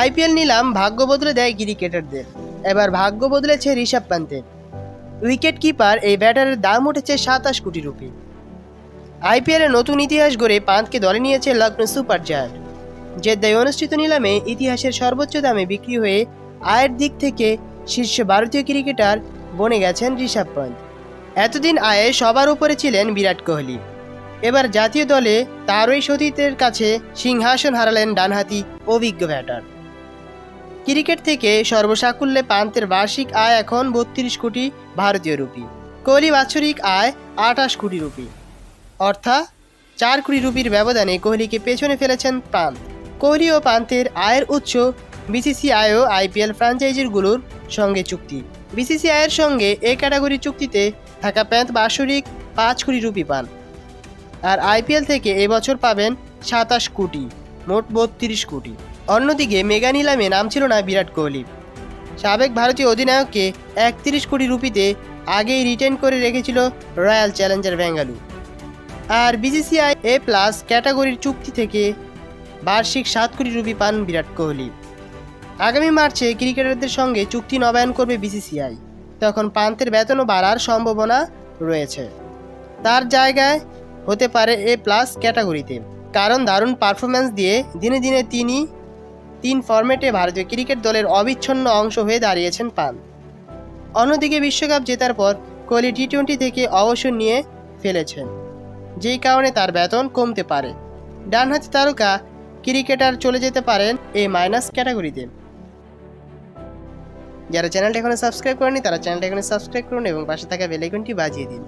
IPL নিলাম ভাগ্য বদলে দেয় ক্রিকেটারদের। এবার ভাগ্য বদলেছে ঋষভ পান্তের উইকেট কিপার এই ব্যাটারের দাম উঠেছে সাতাশ কোটি রুপি। আইপিএলে নতুন ইতিহাস গড়ে পান্তকে দলে নিয়েছে লখনৌ সুপার জায়ান্ট জেদ্দায় অনুষ্ঠিত নিলামে ইতিহাসের সর্বোচ্চ দামে বিক্রি হয়ে আয়ের দিক থেকে শীর্ষ ভারতীয় ক্রিকেটার বনে গেছেন ঋষভ পন্ত। এতদিন আয়ে সবার উপরে ছিলেন বিরাট কোহলি। এবার জাতীয় দলে তারই সতীর্থের কাছে সিংহাসন হারালেন ডানহাতি অভিজ্ঞ ব্যাটার। ক্রিকেট থেকে সর্বসাকুল্যে পান্তের বার্ষিক আয় এখন বত্রিশ কোটি ভারতীয় রুপি। কোহলি বাৎসরিক আয় আঠাশ কোটি রুপি। অর্থাৎ চার কোটি রুপির ব্যবধানে কোহলিকে পেছনে ফেলেছেন পান্ত। কোহলি ও পান্তের আয়ের উৎস বিসিসিআই ও আইপিএল ফ্র্যাঞ্চাইজিগুলোর সঙ্গে চুক্তি। বিসিসিআইয়ের সঙ্গে এ ক্যাটাগরি চুক্তিতে থাকা প্যান্ট বাৎসরিক পাঁচ কোটি রুপি পান। আর আইপিএল থেকে এবছর পাবেন সাতাশ কোটি, মোট বত্রিশ কোটি। অন্যদিকে মেগা নিলামে নাম ছিল না বিরাট কোহলি। সাবেক ভারতীয় অধিনায়ককে একত্রিশ কোটি রুপিতে আগেই রিটেন করে রেখেছিল রয়্যাল চ্যালেঞ্জার ব্যাঙ্গালুর। আর বিসিসিআই এ প্লাস ক্যাটাগরির চুক্তি থেকে বার্ষিক সাত কোটি রুপি পান বিরাট কোহলি। আগামী মার্চে ক্রিকেটারদের সঙ্গে চুক্তি নবায়ন করবে বিসিসিআই। তখন পান্তের বেতনও বাড়ার সম্ভাবনা রয়েছে। তার জায়গায় হতে পারে এ প্লাস ক্যাটাগরিতে। কারণ দারুণ পারফরম্যান্স দিয়ে দিনে দিনে তিনি তিন ফরম্যাটে ভারতীয় ক্রিকেট দলের অবিচ্ছন্ন অংশ হয়ে দাঁড়িয়েছেন পান। অন্যদিকে বিশ্বকাপ জেতার পর কোহলি টি টোয়েন্টি থেকে অবসর নিয়ে ফেলেছেন, যেই কারণে তার বেতন কমতে পারে। ডানহাতি তারকা ক্রিকেটার চলে যেতে পারেন এই মাইনাস ক্যাটাগরিতে। যারা চ্যানেলটা এখনও সাবস্ক্রাইব করেনি তারা চ্যানেলটা এখনও সাবস্ক্রাইব করুন এবং পাশে থাকা বেলাইকনটি বাজিয়ে দিন।